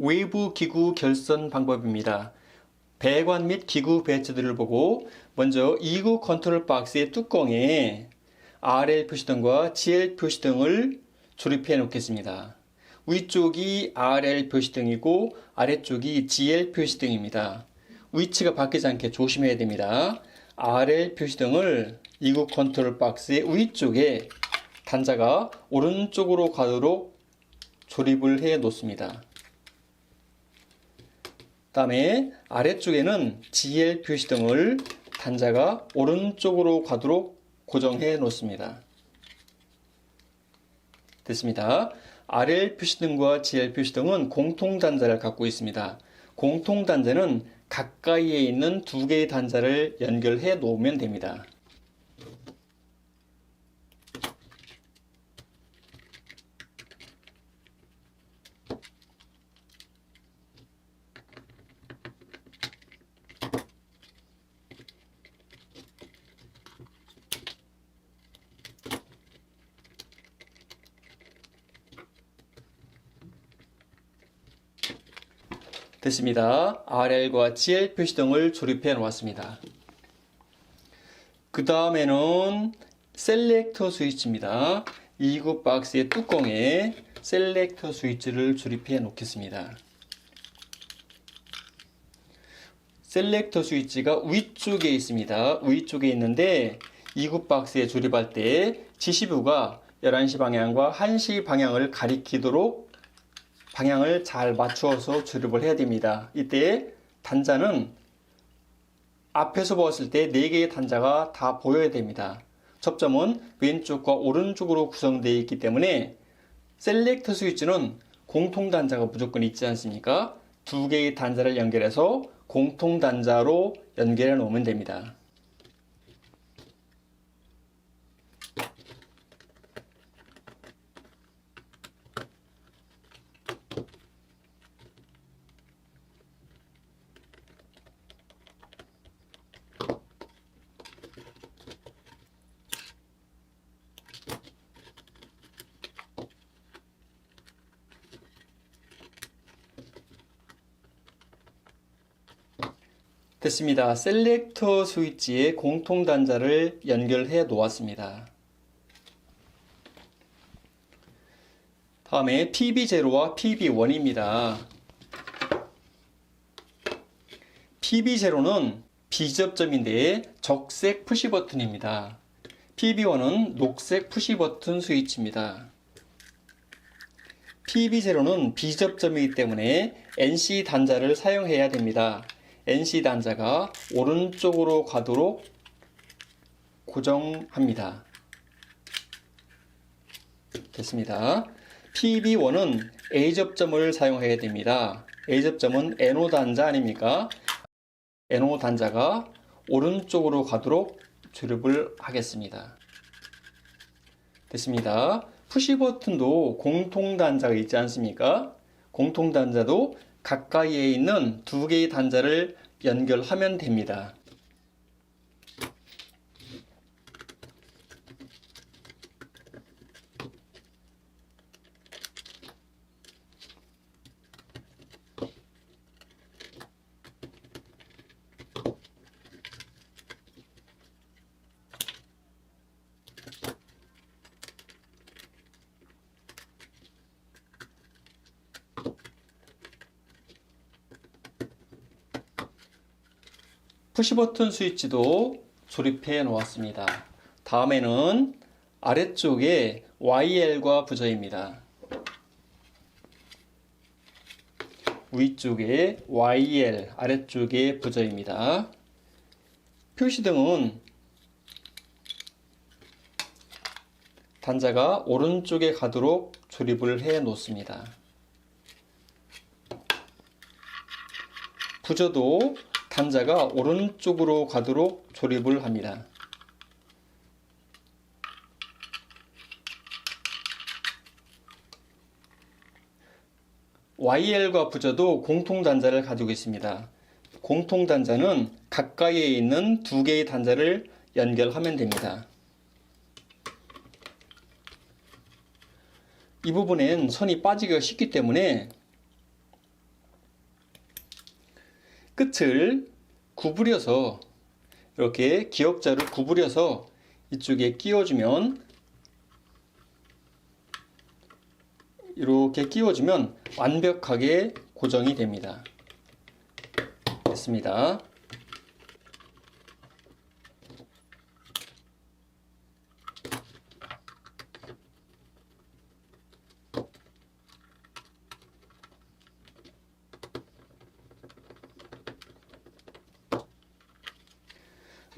외부 기구 결선 방법입니다. 배관 및 기구 배치들을 보고 먼저 2구 컨트롤 박스의 뚜껑에 RL 표시등과 GL 표시등을 조립해 놓겠습니다. 위쪽이 RL 표시등이고 아래쪽이 GL 표시등입니다. 위치가 바뀌지 않게 조심해야 됩니다. RL 표시등을 2구 컨트롤 박스의 위쪽에 단자가 오른쪽으로 가도록 조립을 해 놓습니다. 다음에 아래쪽에는 GL 표시등을 단자가 오른쪽으로 가도록 고정해 놓습니다. 됐습니다. RL 표시등과 GL 표시등은 공통 단자를 갖고 있습니다. 공통 단자는 가까이에 있는 두 개의 단자를 연결해 놓으면 됩니다. 됐습니다. RL과 GL 표시등을 조립해 놓았습니다. 그 다음에는 셀렉터 스위치입니다. 2구 박스의 뚜껑에 셀렉터 스위치를 조립해 놓겠습니다. 셀렉터 스위치가 위쪽에 있습니다. 위쪽에 있는데 2구 박스에 조립할 때 지시부가 11시 방향과 1시 방향을 가리키도록 방향을 잘 맞추어서 조립을 해야 됩니다. 이때 단자는 앞에서 보았을 때 4개의 단자가 다 보여야 됩니다. 접점은 왼쪽과 오른쪽으로 구성되어 있기 때문에 셀렉터 스위치는 공통 단자가 무조건 있지 않습니까? 두 개의 단자를 연결해서 공통 단자로 연결해 놓으면 됩니다. 됐습니다. 셀렉터 스위치에 공통 단자를 연결해 놓았습니다. 다음에 PB0와 PB1입니다. PB0는 비접점인데 적색 푸시 버튼입니다. PB1은 녹색 푸시 버튼 스위치입니다. PB0는 비접점이기 때문에 NC 단자를 사용해야 됩니다. NC 단자가 오른쪽으로 가도록 고정합니다. 됐습니다. PB1은 A 접점을 사용해야 됩니다. A 접점은 NO 단자 아닙니까? NO 단자가 오른쪽으로 가도록 조립을 하겠습니다. 됐습니다. 푸시 버튼도 공통 단자가 있지 않습니까? 공통 단자도 가까이에 있는 두 개의 단자를 연결하면 됩니다. 푸시버튼 스위치도 조립해 놓았습니다. 다음에는 아래쪽에 YL과 부저입니다. 위쪽에 YL, 아래쪽에 부저입니다. 표시등은 단자가 오른쪽에 가도록 조립을 해 놓습니다. 부저도 단자가 오른쪽으로 가도록 조립을 합니다. YL과 부저도 공통 단자를 가지고 있습니다. 공통 단자는 가까이에 있는 두 개의 단자를 연결하면 됩니다. 이 부분엔 선이 빠지기가 쉽기 때문에 끝을 구부려서 이렇게 기역자를 구부려서 이쪽에 끼워주면 이렇게 끼워주면 완벽하게 고정이 됩니다. 됐습니다.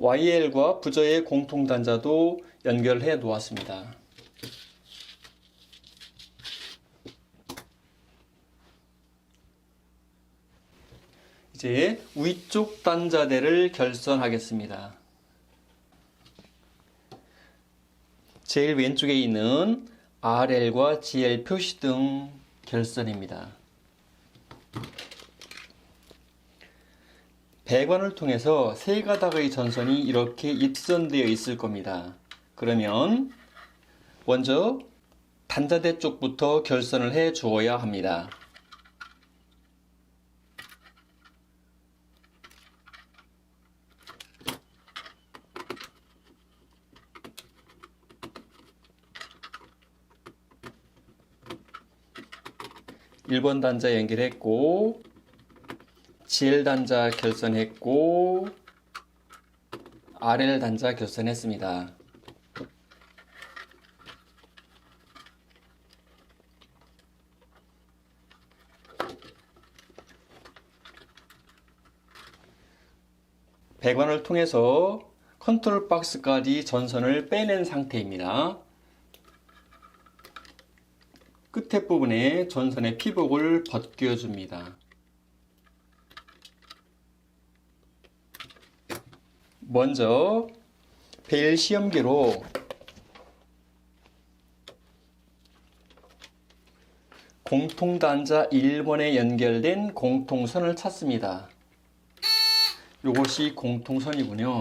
YL과 부저의 공통 단자도 연결해 놓았습니다. 이제 위쪽 단자대를 결선하겠습니다. 제일 왼쪽에 있는 RL과 GL 표시 등 결선입니다. 배관을 통해서 세 가닥의 전선이 이렇게 입선되어 있을 겁니다. 그러면 먼저 단자대 쪽부터 결선을 해 주어야 합니다. 일번 단자 연결했고 GL 단자 결선했고 RL 단자 결선했습니다. 배관을 통해서 컨트롤 박스까지 전선을 빼낸 상태입니다. 끝에 부분에 전선의 피복을 벗겨줍니다. 먼저 베일 시험기로 공통단자 1번에 연결된 공통선을 찾습니다. 이것이 공통선이군요.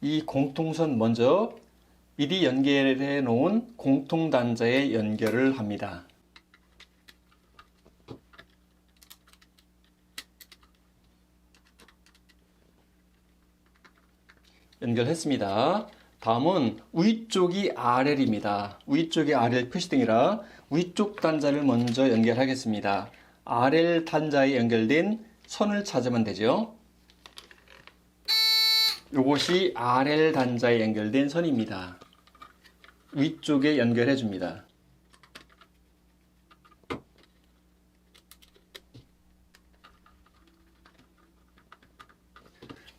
이 공통선 먼저 미리 연결해 놓은 공통단자에 연결을 합니다. 연결했습니다. 다음은 위쪽이 RL입니다. 위쪽이 RL 표시등이라 위쪽 단자를 먼저 연결하겠습니다. RL 단자에 연결된 선을 찾으면 되죠. 이것이 RL 단자에 연결된 선입니다. 위쪽에 연결해 줍니다.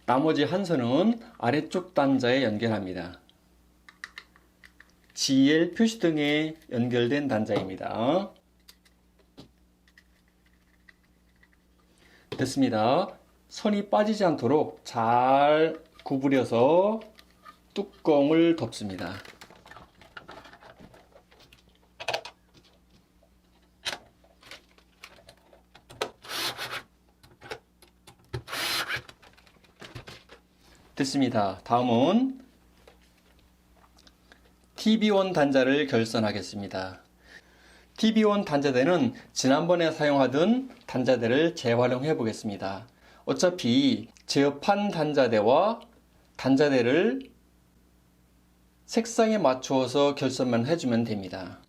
나머지 한 선은 아래쪽 단자에 연결합니다. GL 표시 등에 연결된 단자입니다. 됐습니다. 선이 빠지지 않도록 잘 구부려서 뚜껑을 덮습니다. 됐습니다. 다음은 TB1 단자를 결선하겠습니다. TB1 단자대는 지난번에 사용하던 단자대를 재활용해 보겠습니다. 어차피 제어판 단자대와 단자대를 색상에 맞추어서 결선만 해주면 됩니다.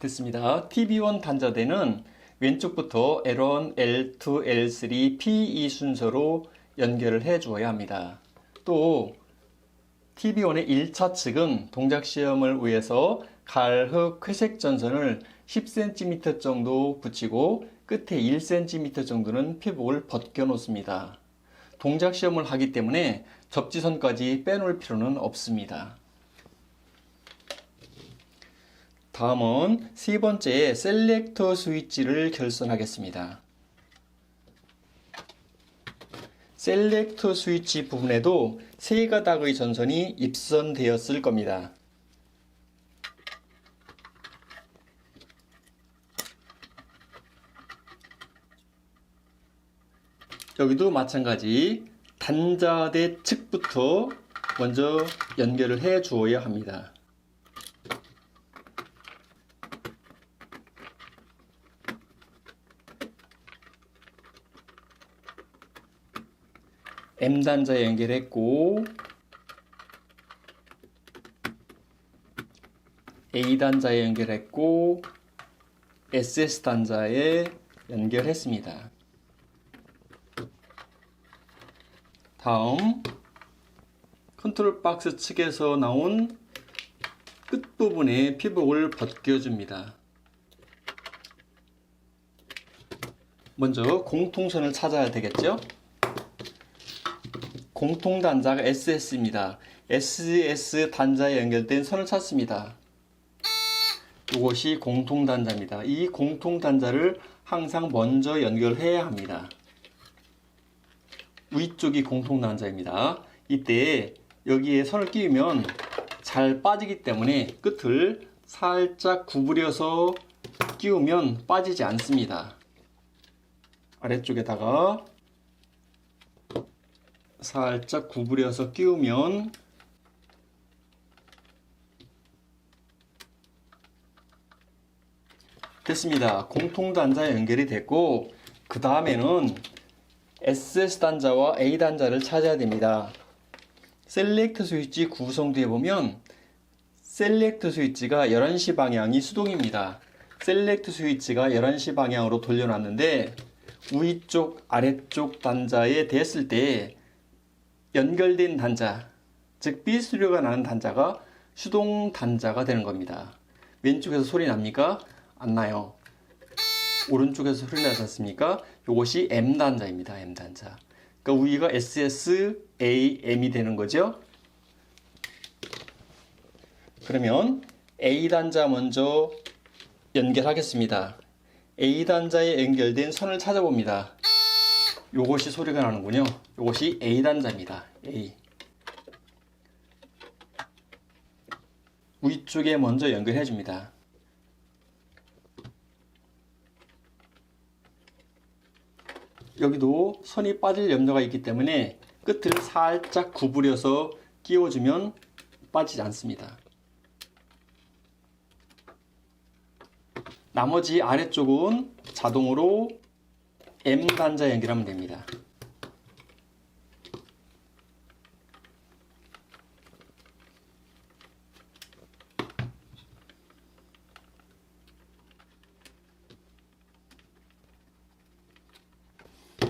됐습니다. TB1 단자대는 왼쪽부터 L1, L2, L3, P2 순서로 연결을 해 주어야 합니다. 또 TB1의 1차 측은 동작 시험을 위해서 갈흑 회색 전선을 10cm 정도 붙이고 끝에 1cm 정도는 피복을 벗겨 놓습니다. 동작 시험을 하기 때문에 접지선까지 빼놓을 필요는 없습니다. 다음은 세 번째 셀렉터 스위치를 결선하겠습니다. 셀렉터 스위치 부분에도 세 가닥의 전선이 입선되었을 겁니다. 여기도 마찬가지 단자대 측부터 먼저 연결을 해 주어야 합니다. M 단자에 연결했고 A 단자에 연결했고 SS 단자에 연결했습니다. 다음 컨트롤 박스 측에서 나온 끝부분에 피복을 벗겨줍니다. 먼저 공통선을 찾아야 되겠죠? 공통 단자가 SS입니다. SS 단자에 연결된 선을 찾습니다. 이것이 공통 단자입니다. 이 공통 단자를 항상 먼저 연결해야 합니다. 위쪽이 공통 단자입니다. 이때 여기에 선을 끼우면 잘 빠지기 때문에 끝을 살짝 구부려서 끼우면 빠지지 않습니다. 아래쪽에다가 살짝 구부려서 끼우면 됐습니다. 공통 단자에 연결이 됐고 그 다음에는 SS 단자와 A 단자를 찾아야 됩니다. 셀렉트 스위치 구성되어 보면 셀렉트 스위치가 11시 방향이 수동입니다. 셀렉트 스위치가 11시 방향으로 돌려놨는데 위쪽 아래쪽 단자에 댔을 때 연결된 단자 즉 비수료가 나는 단자가 수동 단자가 되는 겁니다. 왼쪽에서 소리 납니까? 안 나요. 오른쪽에서 소리 나지 않습니까? 이것이 M 단자입니다. M 단자. 그러니까 위가 SS, A, M이 되는 거죠. 그러면 A 단자 먼저 연결하겠습니다. A 단자에 연결된 선을 찾아봅니다. 요것이 소리가 나는군요. 요것이 A 단자입니다. A. 위쪽에 먼저 연결해 줍니다. 여기도 선이 빠질 염려가 있기 때문에 끝을 살짝 구부려서 끼워주면 빠지지 않습니다. 나머지 아래쪽은 자동으로 M 단자 연결하면 됩니다.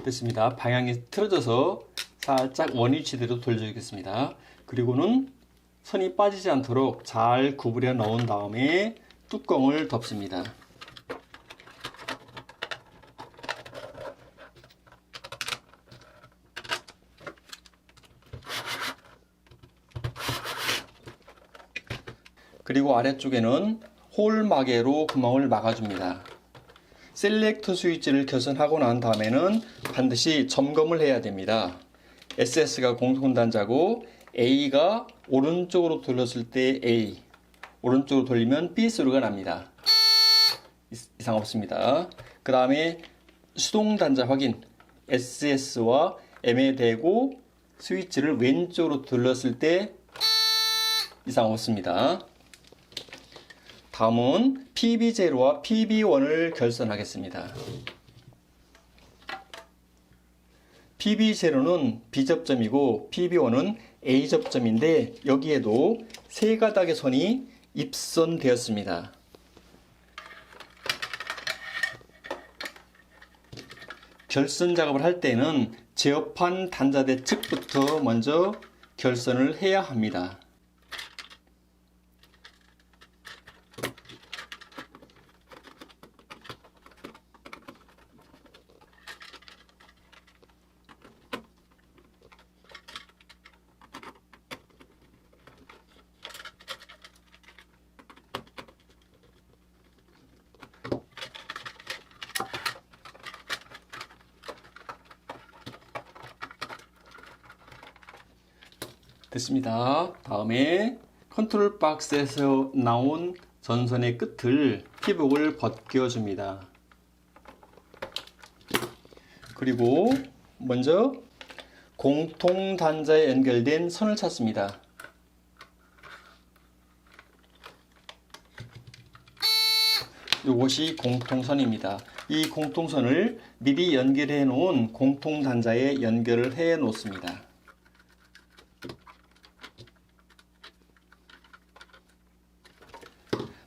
됐습니다. 방향이 틀어져서 살짝 원위치대로 돌려주겠습니다. 그리고는 선이 빠지지 않도록 잘 구부려 넣은 다음에 뚜껑을 덮습니다. 그리고 아래쪽에는 홀 마개로 구멍을 막아줍니다. 셀렉트 스위치를 개선하고 난 다음에는 반드시 점검을 해야 됩니다. SS가 공통 단자고 A가 오른쪽으로 돌렸을 때 A, 오른쪽으로 돌리면 B 소리가 납니다. 이상 없습니다. 그 다음에 수동 단자 확인 SS와 M에 대고 스위치를 왼쪽으로 돌렸을 때 이상 없습니다. 다음은 PB0와 PB1을 결선하겠습니다. PB0는 B접점이고 PB1은 A접점인데 여기에도 세 가닥의 선이 입선되었습니다. 결선 작업을 할 때는 제어판 단자대 측부터 먼저 결선을 해야 합니다. 됐습니다. 다음에 컨트롤 박스에서 나온 전선의 끝을 피복을 벗겨줍니다. 그리고 먼저 공통 단자에 연결된 선을 찾습니다. 이것이 공통선입니다. 이 공통선을 미리 연결해 놓은 공통 단자에 연결을 해 놓습니다.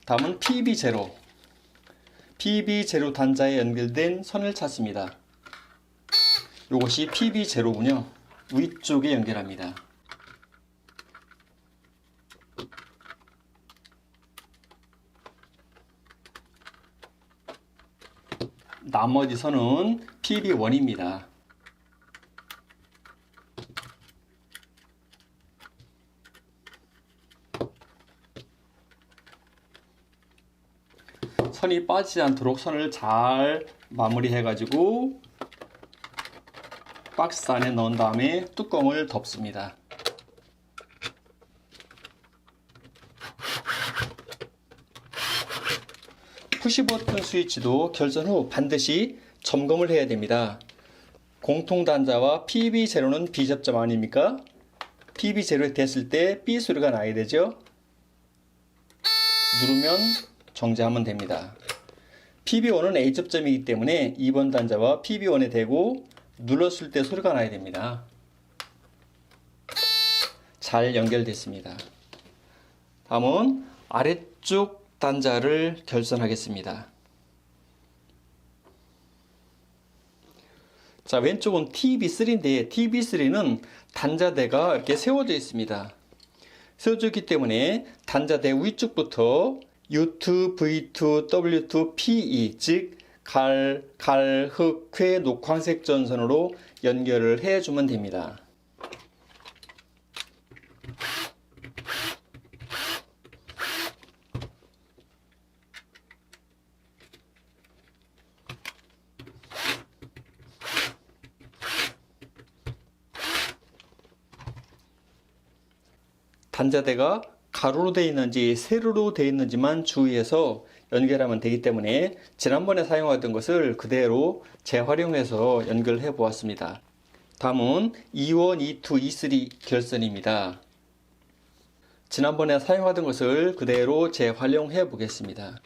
다음은 PB0. PB0 단자에 연결된 선을 찾습니다. 이것이 PB0군요. 위쪽에 연결합니다. 나머지 선은 PB1입니다. 선이 빠지지 않도록 선을 잘 마무리해 가지고 박스 안에 넣은 다음에 뚜껑을 덮습니다. 푸시 버튼 스위치도 결선 후 반드시 점검을 해야 됩니다. 공통 단자와 PB0는 비접점 아닙니까? PB0에 됐을 때 B 소리가 나야 되죠? 누르면 정지하면 됩니다. PB1은 A접점이기 때문에 2번 단자와 PB1에 대고 눌렀을 때 소리가 나야 됩니다. 잘 연결됐습니다. 다음은 아래쪽 단자를 결선하겠습니다. 자, 왼쪽은 TB3인데 TB3는 단자대가 이렇게 세워져 있습니다. 세워져 있기 때문에 단자대 위쪽부터 U2, V2, W2, PE 즉 갈, 갈, 흑, 쾌, 녹황색 전선으로 연결을 해주면 됩니다. 단자대가 가로로 되어 있는지 세로로 되어 있는지만 주의해서 연결하면 되기 때문에 지난번에 사용하던 것을 그대로 재활용해서 연결해 보았습니다. 다음은 E1, E2, E3 결선입니다. 지난번에 사용하던 것을 그대로 재활용해 보겠습니다.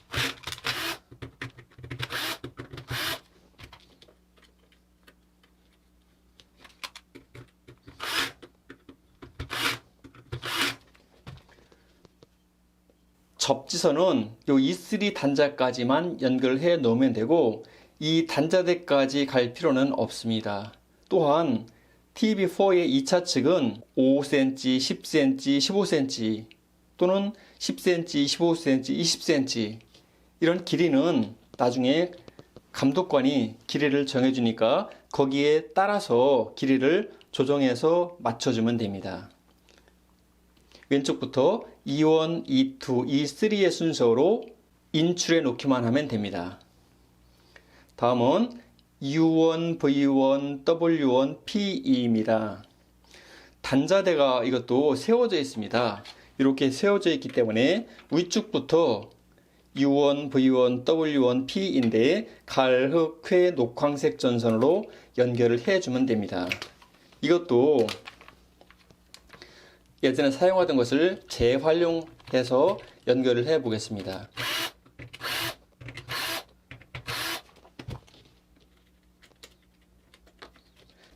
접지선은 요 E3 단자까지만 연결해 놓으면 되고 이 단자대까지 갈 필요는 없습니다. 또한 TV4의 2차 측은 5cm, 10cm, 15cm 또는 10cm, 15cm, 20cm 이런 길이는 나중에 감독관이 길이를 정해주니까 거기에 따라서 길이를 조정해서 맞춰주면 됩니다. 왼쪽부터 E1, E2, E3의 순서로 인출해 놓기만 하면 됩니다. 다음은 U1, V1, W1, PE입니다. 단자대가 이것도 세워져 있습니다. 이렇게 세워져 있기 때문에 위쪽부터 U1, V1, W1, P인데 갈, 흑, 쾌, 녹황색 전선으로 연결을 해주면 됩니다. 이것도 예전에 사용하던 것을 재활용해서 연결을 해 보겠습니다.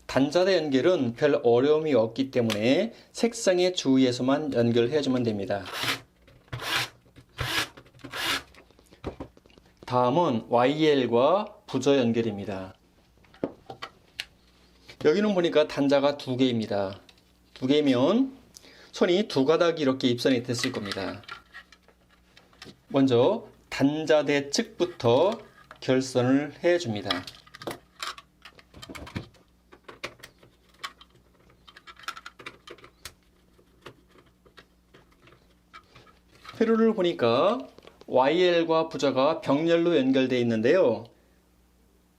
단자대 연결은 별 어려움이 없기 때문에 색상에 주의해서만 연결해 주면 됩니다. 다음은 YL과 부저 연결입니다. 여기는 보니까 단자가 두 개입니다. 두 개면 손이 두 가닥이 이렇게 입선이 됐을 겁니다. 먼저 단자대 측부터 결선을 해줍니다. 회로를 보니까 YL과 부자가 병렬로 연결되어 있는데요.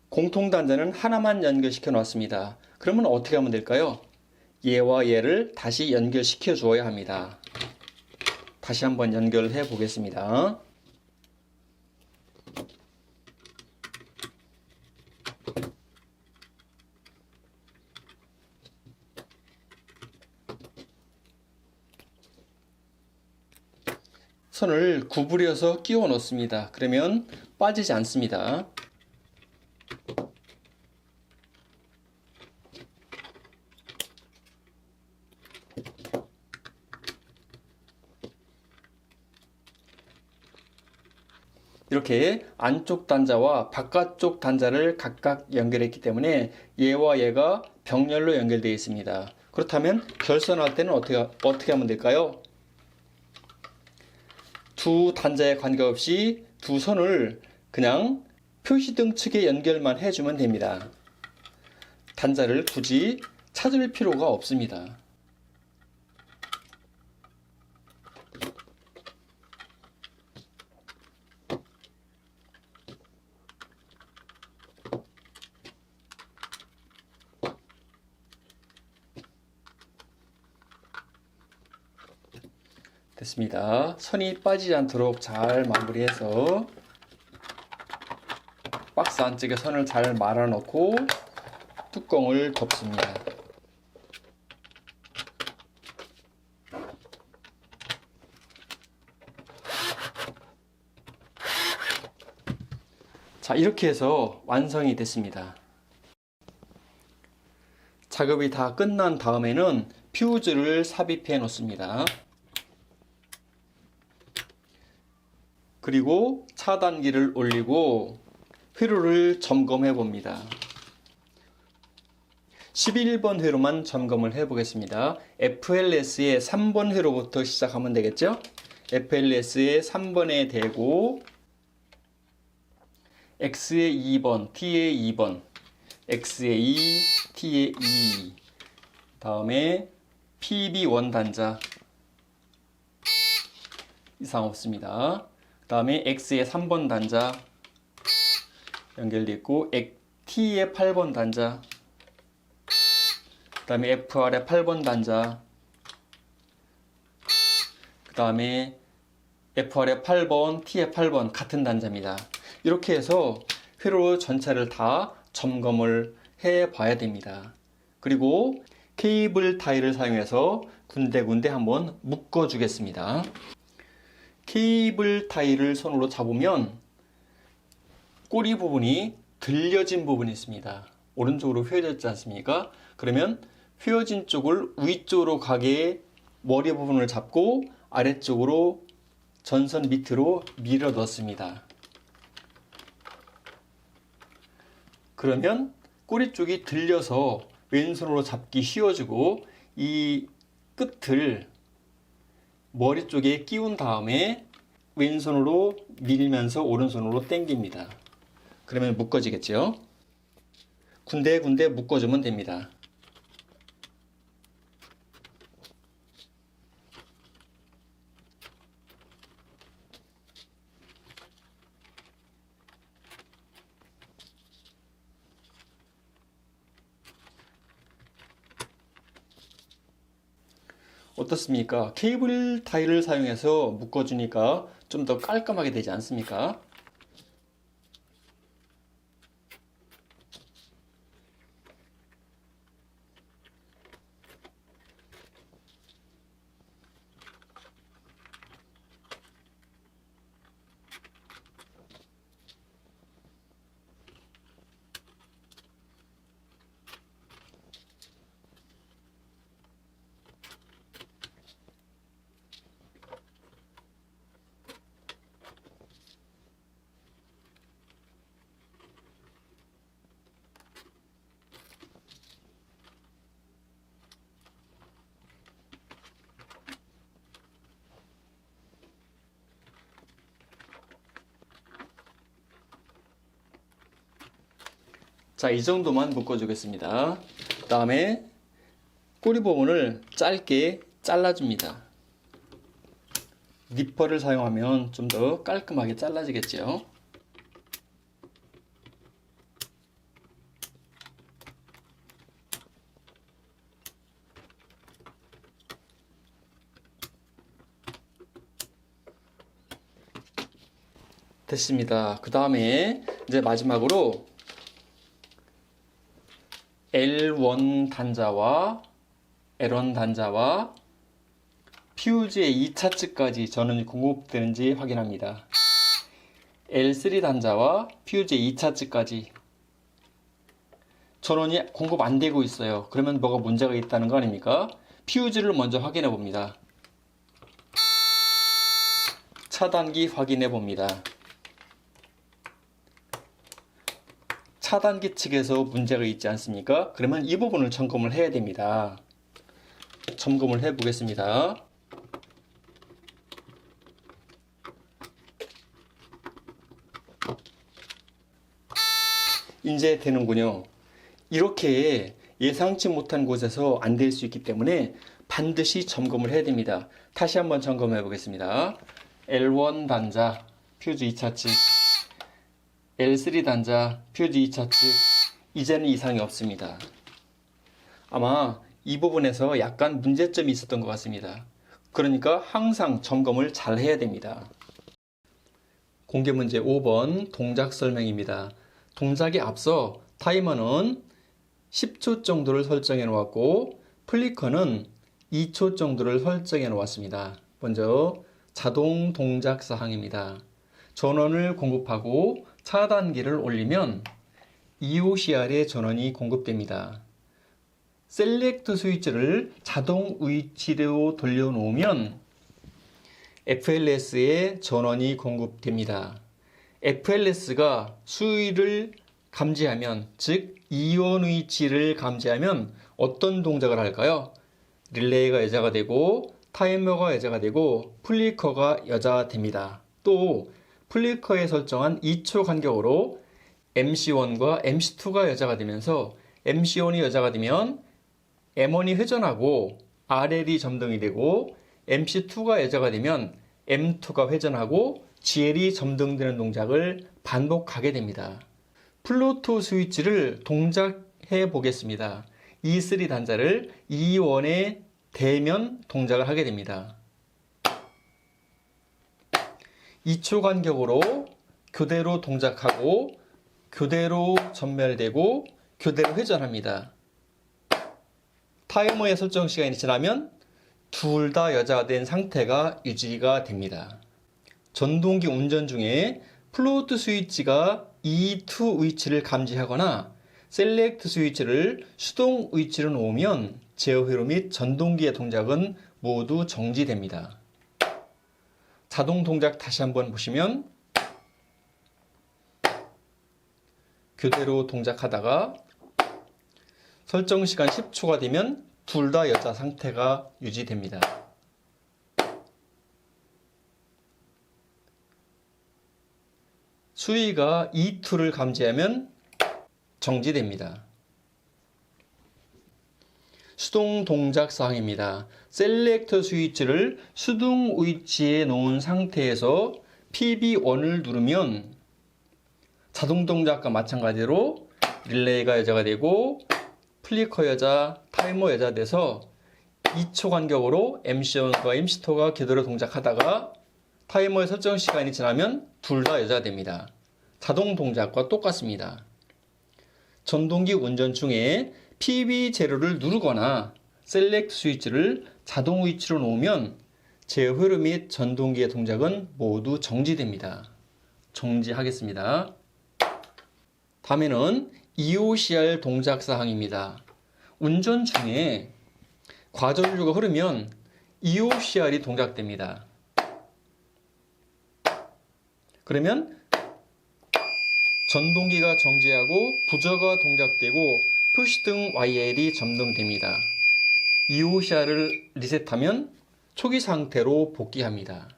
공통 단자는 하나만 연결시켜 놨습니다. 그러면 어떻게 하면 될까요? 얘와 얘를 다시 연결시켜 주어야 합니다. 다시 한번 연결해 보겠습니다. 선을 구부려서 끼워 넣습니다. 그러면 빠지지 않습니다. 이렇게 안쪽 단자와 바깥쪽 단자를 각각 연결했기 때문에 얘와 얘가 병렬로 연결되어 있습니다. 그렇다면 결선할 때는 어떻게, 어떻게 하면 될까요? 두 단자에 관계없이 두 선을 그냥 표시등 측에 연결만 해주면 됩니다. 단자를 굳이 찾을 필요가 없습니다. 됐습니다. 선이 빠지지 않도록 잘 마무리해서 박스 안쪽에 선을 잘 말아 놓고 뚜껑을 덮습니다. 자, 이렇게 해서 완성이 됐습니다. 작업이 다 끝난 다음에는 퓨즈를 삽입해 놓습니다. 그리고 차단기를 올리고 회로를 점검해 봅니다. 11번 회로만 점검을 해 보겠습니다. FLS의 3번 회로부터 시작하면 되겠죠? FLS의 3번에 대고 X의 2번, T의 2번, X의 2, T의 2 다음에 PB1 단자 이상 없습니다. 그 다음에 X의 3번 단자 연결되어 있고 T의 8번 단자 그 다음에 FR의 8번 단자 그 다음에 FR의 8번, T의 8번 같은 단자입니다. 이렇게 해서 회로 전체를 다 점검을 해 봐야 됩니다. 그리고 케이블 타일을 사용해서 군데군데 한번 묶어 주겠습니다. 케이블 타일을 손으로 잡으면 꼬리 부분이 들려진 부분이 있습니다. 오른쪽으로 휘어졌지 않습니까? 그러면 휘어진 쪽을 위쪽으로 가게 머리 부분을 잡고 아래쪽으로 전선 밑으로 밀어 넣습니다. 그러면 꼬리 쪽이 들려서 왼손으로 잡기 쉬워지고 이 끝을 머리 쪽에 끼운 다음에 왼손으로 밀면서 오른손으로 당깁니다. 그러면 묶어지겠죠? 군데군데 묶어주면 됩니다. 어떻습니까? 케이블 타일을 사용해서 묶어주니까 좀 더 깔끔하게 되지 않습니까? 자, 이 정도만 묶어주겠습니다. 그 다음에 꼬리 부분을 짧게 잘라줍니다. 니퍼를 사용하면 좀 더 깔끔하게 잘라지겠죠. 됐습니다. 그 다음에 이제 마지막으로 L1 단자와 L1 단자와 퓨즈의 2차측까지 전원이 공급되는지 확인합니다. L3 단자와 퓨즈의 2차측까지 전원이 공급 안 되고 있어요. 그러면 뭐가 문제가 있다는 거 아닙니까? 퓨즈를 먼저 확인해 봅니다. 차단기 확인해 봅니다. 차단기 측에서 문제가 있지 않습니까? 그러면 이 부분을 점검을 해야 됩니다. 점검을 해 보겠습니다. 이제 되는군요. 이렇게 예상치 못한 곳에서 안 될 수 있기 때문에 반드시 점검을 해야 됩니다. 다시 한번 점검해 보겠습니다. L1 단자 퓨즈 2차 측 L3 단자 퓨즈 2차 측 이제는 이상이 없습니다. 아마 이 부분에서 약간 문제점이 있었던 것 같습니다. 그러니까 항상 점검을 잘 해야 됩니다. 공개 문제 5번 동작 설명입니다. 동작에 앞서 타이머는 10초 정도를 설정해 놓았고 플리커는 2초 정도를 설정해 놓았습니다. 먼저 자동 동작 사항입니다. 전원을 공급하고 차단기를 올리면 EOCR에 전원이 공급됩니다. 셀렉트 스위치를 자동 위치로 돌려놓으면 FLS에 전원이 공급됩니다. FLS가 수위를 감지하면, 즉 이온 위치를 감지하면 어떤 동작을 할까요? 릴레이가 여자가 되고 타이머가 여자가 되고 플리커가 여자가 됩니다. 또 플리커에 설정한 2초 간격으로 MC1과 MC2가 여자가 되면서 MC1이 여자가 되면 M1이 회전하고 RL이 점등이 되고 MC2가 여자가 되면 M2가 회전하고 GL이 점등되는 동작을 반복하게 됩니다. 플로토 스위치를 동작해 보겠습니다. E3 단자를 E1에 대면 동작을 하게 됩니다. 2초 간격으로 교대로 동작하고 교대로 전멸되고 교대로 회전합니다. 타이머의 설정 시간이 지나면 둘 다 여자가 된 상태가 유지가 됩니다. 전동기 운전 중에 플로트 스위치가 E2 위치를 감지하거나 셀렉트 스위치를 수동 위치로 놓으면 제어 회로 및 전동기의 동작은 모두 정지됩니다. 자동 동작 다시 한번 보시면 교대로 동작하다가 설정 시간 10초가 되면 둘 다 여자 상태가 유지됩니다. 수위가 E2를 감지하면 정지됩니다. 수동 동작 사항입니다. 셀렉터 스위치를 수동 위치에 놓은 상태에서 PB1을 누르면 자동 동작과 마찬가지로 릴레이가 여자가 되고 플리커 여자, 타이머 여자 돼서 2초 간격으로 MC1과 MC2가 그대로 동작하다가 타이머의 설정 시간이 지나면 둘 다 여자 됩니다. 자동 동작과 똑같습니다. 전동기 운전 중에 PB 제로를 누르거나 셀렉트 스위치를 자동 위치로 놓으면 제어 흐름 및 전동기의 동작은 모두 정지됩니다. 정지하겠습니다. 다음에는 EOCR 동작 사항입니다. 운전 중에 과전류가 흐르면 EOCR이 동작됩니다. 그러면 전동기가 정지하고 부저가 동작되고 표시등 YL이 점등됩니다. EOCR을 리셋하면 초기 상태로 복귀합니다.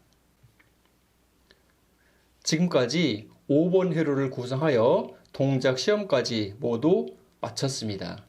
지금까지 5번 회로를 구성하여 동작 시험까지 모두 마쳤습니다.